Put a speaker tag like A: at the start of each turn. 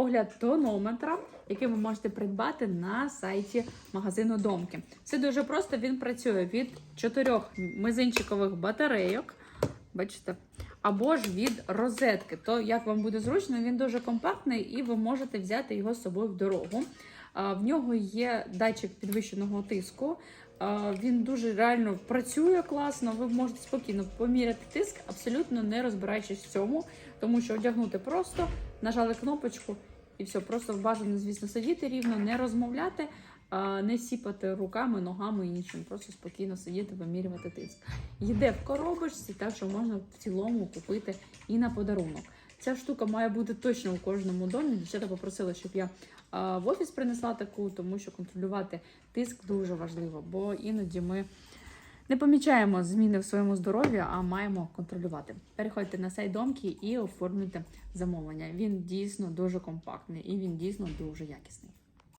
A: огляд тонометра, який ви можете придбати на сайті магазину Домки. Все дуже просто. Він працює від чотирьох мизинчикових батарейок. Бачите? Або ж від розетки. То як вам буде зручно, він дуже компактний і ви можете взяти його з собою в дорогу. В нього є датчик підвищеного тиску. Він дуже реально працює класно. Ви можете спокійно поміряти тиск, абсолютно не розбираючись в цьому, тому що одягнути просто, нажали кнопочку і все. Просто бажано, звісно, сидіти рівно, не розмовляти, не сіпати руками, ногами і нічим. Просто спокійно сидіти, вимірювати тиск. Йде в коробочці, так що можна в цілому купити і на подарунок. Ця штука має бути точно у кожному домі. Дівчата попросили, щоб я в офіс принесла таку, тому що контролювати тиск дуже важливо, бо іноді ми не помічаємо зміни в своєму здоров'ї, а маємо контролювати. Переходьте на сайт домки і оформлюйте замовлення. Він дійсно дуже компактний і він дійсно дуже якісний.